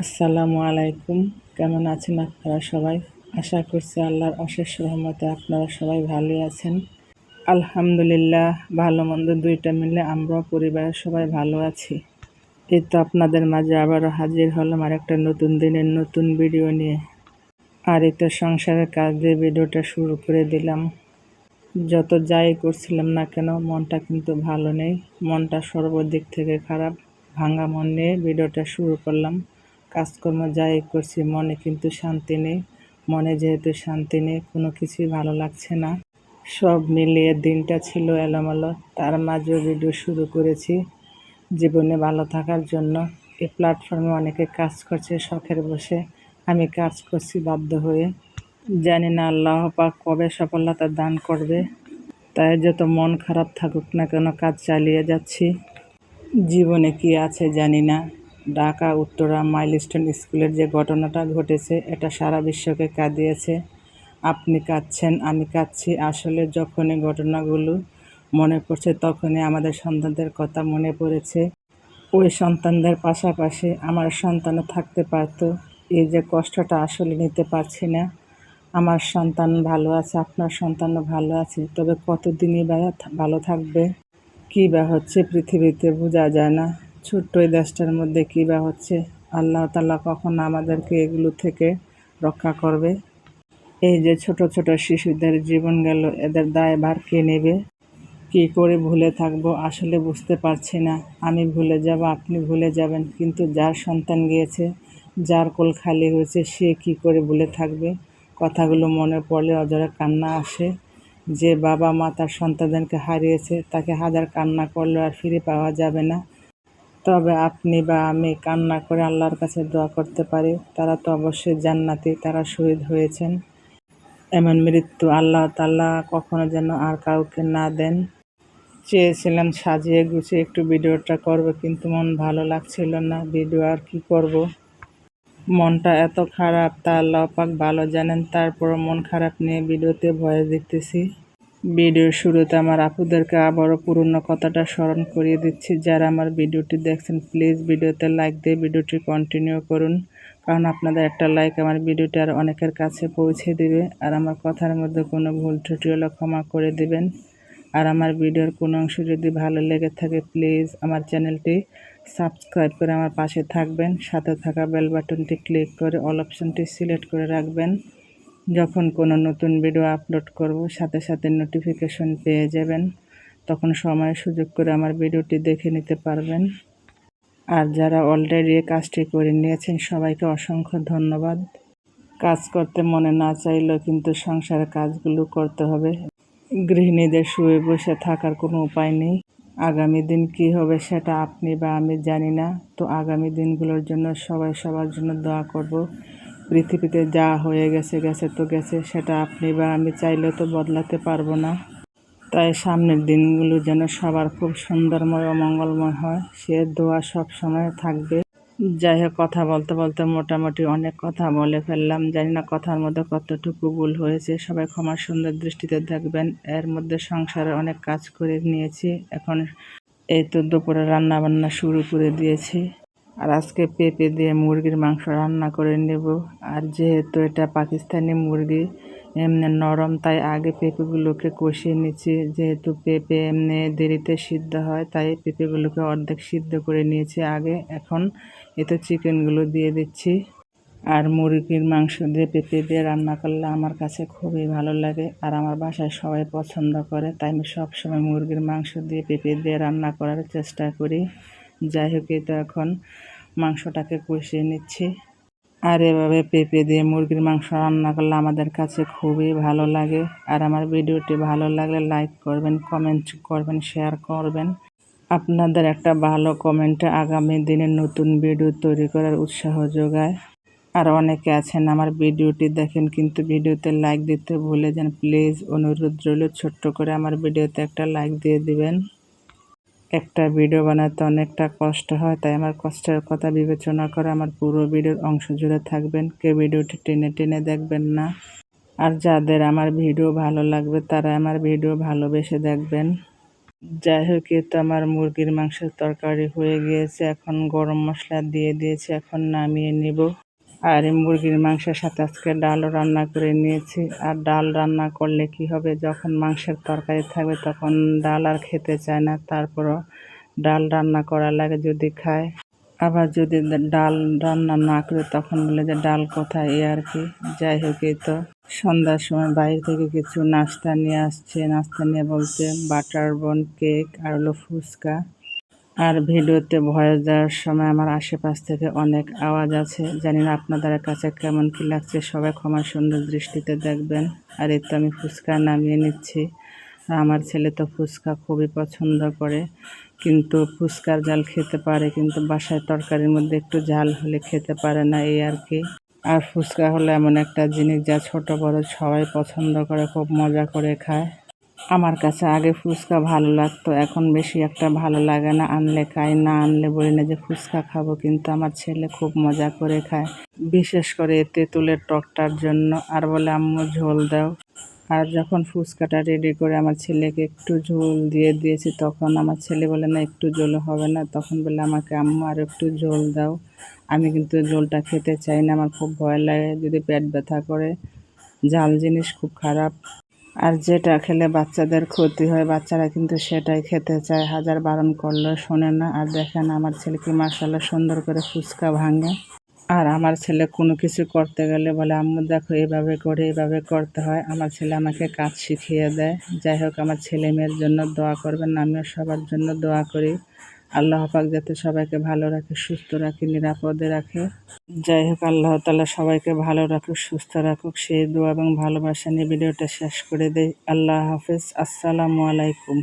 আসসালামু আলাইকুম। কেমন আছেন আপনারা সবাই? আশা করছি আল্লাহর অশেষ রহমতে আপনারা সবাই ভালোই আছেন। আলহামদুলিল্লাহ, ভালো মন্দ দুইটা মিলে আমরাও পরিবারের সবাই ভালো আছি। এই তো আপনাদের মাঝে আবারও হাজির হলাম আর একটা নতুন দিনের নতুন ভিডিও নিয়ে। আর এই তো সংসারের কাজ দিয়ে ভিডিওটা শুরু করে দিলাম। যত যাই করছিলাম না কেন, মনটা কিন্তু ভালো নেই। মনটা সর্বদিক থেকে খারাপ। ভাঙা মন নিয়ে ভিডিওটা শুরু করলাম। কাজকর্ম যাই করছি, মনে কিন্তু শান্তি নেই। মনে যেহেতু শান্তি নেই, কোনো কিছুই ভালো লাগছে না। সব মিলিয়ে দিনটা ছিল এলোমেলো। তার মাঝেও ভিডিও শুরু করেছি জীবনে ভালো থাকার জন্য। এই প্ল্যাটফর্মে অনেকে কাজ করছে শখের বসে। আমি কাজ করছি বাধ্য হয়ে। জানি না আল্লাহ পাক কবে সফলতা দান করবে। তাই যত মন খারাপ থাকুক না কেন কাজ চালিয়ে যাচ্ছি। জীবনে কি আছে জানি না। ঢাকা, উত্তরা মাইলস্টোন স্কুলের যে ঘটনাটা ঘটেছে, এটা সারা বিশ্বকে কাঁদিয়েছে। আপনি কাঁদছেন, আমি কাঁদছি। আসলে যখনই ঘটনাগুলো মনে পড়ছে, তখনই আমাদের সন্তানদের কথা মনে পড়েছে। ওই সন্তানদের পাশাপাশি আমার সন্তানও থাকতে পারতো। এই যে কষ্টটা আসলে নিতে পারছি না। আমার সন্তান ভালো আছে, আপনার সন্তানও ভালো আছে। তবে কতদিনই বা ভালো থাকবে? কী বা হচ্ছে পৃথিবীতে বোঝা যায় না। ছোট্ট এই দেশটার মধ্যে কী বা হচ্ছে? আল্লাহ তাল্লাহ কখন আমাদেরকে এগুলো থেকে রক্ষা করবে? এই যে ছোট ছোট শিশুদের জীবন গেল, এদের দায়ভার কে নেবে? কী করে ভুলে থাকব? আসলে বুঝতে পারছি না। আমি ভুলে যাব, আপনি ভুলে যাবেন। কিন্তু যার সন্তান গিয়েছে, যার কোল খালি হয়েছে, সে কি করে ভুলে থাকবে? কথাগুলো মনে পড়লে অজরে কান্না আসে। যে বাবা মা তার সন্তানদেরকে হারিয়েছে, তাকে হাজার কান্না করলেও আর ফিরে পাওয়া যাবে না। তবে আপনি বা আমি কান্না করে আল্লাহর কাছে দোয়া করতে পারি। তারা তো অবশ্যই জান্নাতি, তারা শহীদ হয়েছেন। এমন মৃত্যু আল্লাহ তাল্লাহ কখনো যেন আর কাউকে না দেন। চেয়েছিলাম সাজিয়ে গুছিয়ে একটু ভিডিওটা করব, কিন্তু মন ভালো লাগছিল না। ভিডিও আর কি করব? মনটা এত খারাপ, তা আল্লাহ পাক ভালো জানেন, তারপরও মন খারাপ নিয়ে ভিডিওতে ভয়ে দেখতেছি। ভিডিওর শুরুতে আমার আপুদেরকে আবারও পুরনো কথাটা স্মরণ করিয়ে দিচ্ছি। যারা আমার ভিডিওটি দেখছেন, প্লিজ ভিডিওতে লাইক দিয়ে ভিডিওটি কন্টিনিউ করুন। কারণ আপনাদের একটা লাইক আমার ভিডিওটি আর অনেকের কাছে পৌঁছে দিবে আর আমার কথার মধ্যে কোনো ভুল ত্রুটি হলে ক্ষমা করে দিবেন। আর আমার ভিডিওর কোনো অংশ যদি ভালো লেগে থাকে, প্লিজ আমার চ্যানেলটি সাবস্ক্রাইব করে আমার পাশে থাকবেন। সাথে থাকা বেল বাটনটি ক্লিক করে অল অপশানটি সিলেক্ট করে রাখবেন। যখন কোনো নতুন ভিডিও আপলোড করব, সাথে সাথে নোটিফিকেশন পেয়ে যাবেন। তখন সময় সুযোগ করে আমার ভিডিওটি দেখে নিতে পারবেন। আর যারা অলরেডি এই কাজটি করে নিয়েছেন, সবাইকে অসংখ্য ধন্যবাদ। কাজ করতে মনে না চাইলেও কিন্তু সংসারের কাজগুলো করতে হবে। গৃহিণীদের শুয়ে বসে থাকার কোনো উপায় নেই। আগামী দিন কি হবে সেটা আপনি বা আমি জানি না। তো আগামী দিনগুলোর জন্য সবাই সবার জন্য দোয়া করব। পৃথিবীতে যা হয়ে গেছে গেছে তো গেছে, সেটা আপনি বা আমি চাইলেও তো বদলাতে পারব না। তাই সামনের দিনগুলো যেন সবার খুব সুন্দরময় ও মঙ্গলময় হয়, সে দোয়া সব সময় থাকবে। যাই হোক, কথা বলতে বলতে মোটামুটি অনেক কথা বলে ফেললাম। জানি না কথার মধ্যে কতটুকু ভুল হয়েছে, সবাই ক্ষমার সুন্দর দৃষ্টিতে দেখবেন। এর মধ্যে সংসারে অনেক কাজ করে নিয়েছি। এখন এই তো দুপুরে রান্না বান্না শুরু করে দিয়েছি। আর আজকে পেঁপে দিয়ে মুরগির মাংস রান্না করে নেব। আর যেহেতু এটা পাকিস্তানি মুরগি, এমনি নরম, তাই আগে পেঁপেগুলোকে কষিয়ে নিচ্ছি। যেহেতু পেঁপে এমনি দেরিতে সিদ্ধ হয়, তাই পেঁপেগুলোকে অর্ধেক সিদ্ধ করে নিয়েছি আগে। এখন এতে চিকেনগুলো দিয়ে দিচ্ছি। আর মুরগির মাংস দিয়ে পেঁপে দিয়ে রান্না করলে আমার কাছে খুবই ভালো লাগে আর আমার বাসায় সবাই পছন্দ করে, তাই আমি সবসময় মুরগির মাংস দিয়ে পেঁপে দিয়ে রান্না করার চেষ্টা করি। যাই হোক তো এখন মাংসটাকে কষিয়ে নিচ্ছি। আর এভাবে পেঁপে দিয়ে মুরগির মাংস রান্না করলে আমাদের কাছে খুবই ভালো লাগে। আর আমার ভিডিওটি ভালো লাগলে লাইক করবেন, কমেন্ট করবেন, শেয়ার করবেন। আপনাদের একটা ভালো কমেন্টে আগামী দিনে নতুন ভিডিও তৈরি করার উৎসাহ যোগায়। আর অনেকে আছেন, আমার ভিডিওটি দেখেন, কিন্তু ভিডিওতে লাইক দিতে ভুলে যান। প্লিজ অনুরোধ রইল, ছোট্ট করে আমার ভিডিওতে একটা লাইক দিয়ে দিবেন। একটা ভিডিও বানাতে অনেকটা কষ্ট হয়, তাই আমার কষ্টের কথা বিবেচনা করে আমার পুরো ভিডিওর অংশ জুড়ে থাকবেন। কেউ ভিডিওটি টেনে টেনে দেখবেন না। আর যাদের আমার ভিডিও ভালো লাগবে তারা আমার ভিডিও ভালোবেসে দেখবেন। যাই হোক তো আমার মুরগির মাংসের তরকারি হয়ে গিয়েছে। এখন গরম মশলা দিয়ে দিয়েছি, এখন নামিয়ে নিব। আর মুরগির মাংসের সাথে আজকে ডালও রান্না করে নিয়েছি। আর ডাল রান্না করলে কি হবে? যখন মাংসের তরকারি থাকবে তখন ডাল আর খেতে চায় না, তারপরও ডাল রান্না করা লাগে যদি খায়। আবার যদি ডাল রান্না না করে তখন বলে যে ডাল কোথায় এই আর কি? যাই হোক, এই তো। সন্ধ্যার সময় বাইরে থেকে কিছু নাস্তা নিয়ে আসছে। নাস্তা নিয়ে বলতে বাটার বন, কেক আর হলো ফুচকা। আর ভিডিওতে ভয়েস দেওয়ার সময় আমার আশেপাশ থেকে অনেক আওয়াজ আছে। জানি না আপনাদের কাছে কেমন কি লাগছে, সবাই ক্ষমা সুন্দর দৃষ্টিতে দেখবেন। আর এই তো আমি ফুচকা নামিয়ে নিচ্ছি। আমার ছেলে তো ফুচকা খুবই পছন্দ করে, কিন্তু ফুচকার জাল খেতে পারে, কিন্তু বাসায় তরকারির মধ্যে একটু ঝাল হলে খেতে পারে না এই আর কি। আর ফুচকা হলো এমন একটা জিনিস যা ছোট বড় সবাই পছন্দ করে, খুব মজা করে খায়। আমার কাছে আগে ফুচকা ভালো লাগতো, এখন বেশি একটা ভালো লাগে না। আনলে খাই, না আনলে বলি না যে ফুচকা খাব, কিন্তু আমার ছেলে খুব মজা করে খায়। বিশেষ করে তেঁতুলের টকটার জন্য। আর বলে, আম্মু, ঝোল দাও। আর যখন ফুচকাটা রেডি করে আমার ছেলেকে একটু ঝোল দিয়ে দিয়েছি, তখন আমার ছেলে বলে, না, একটু ঝোল হবে না। তখন বলে আমাকে, আম্মু, আর একটু ঝোল দাও। আমি কিন্তু ঝোলটা খেতে চাই না, আমার খুব ভয় লাগে। যদি পেট ব্যথা করে জাল জিনিস খুব খারাপ। আর যেটা খেলে বাচ্চাদের ক্ষতি হয়, বাচ্চারা কিন্তু সেটাই খেতে চায়। হাজার বারণ করলেও শোনে না। আর দেখেন আমার ছেলেকে মার্শাল্লাহ সুন্দর করে ফুচকা ভাঙে। আর আমার ছেলে কোনো কিছু করতে গেলে বলে, আম্মু, দেখো, এভাবে করে, এভাবে করতে হয়। আমার ছেলে আমাকে কাজ শিখিয়ে দেয়। যাই হোক, আমার ছেলে মেয়ের জন্য দোয়া করবেন, আমিও সবার জন্য দোয়া করি। আল্লাহ পাক যাতে সবাইকে ভালো রাখে, সুস্থ রাখে, নিরাপদে রাখে। যাই হোক, আল্লাহ তালা সবাইকে ভালো রাখুক, সুস্থ রাখুক। সেই দোয়া এবং ভালোবাসা নিয়ে ভিডিওটা শেষ করে দেয় আল্লাহ হাফেজ। আসসালামু আলাইকুম।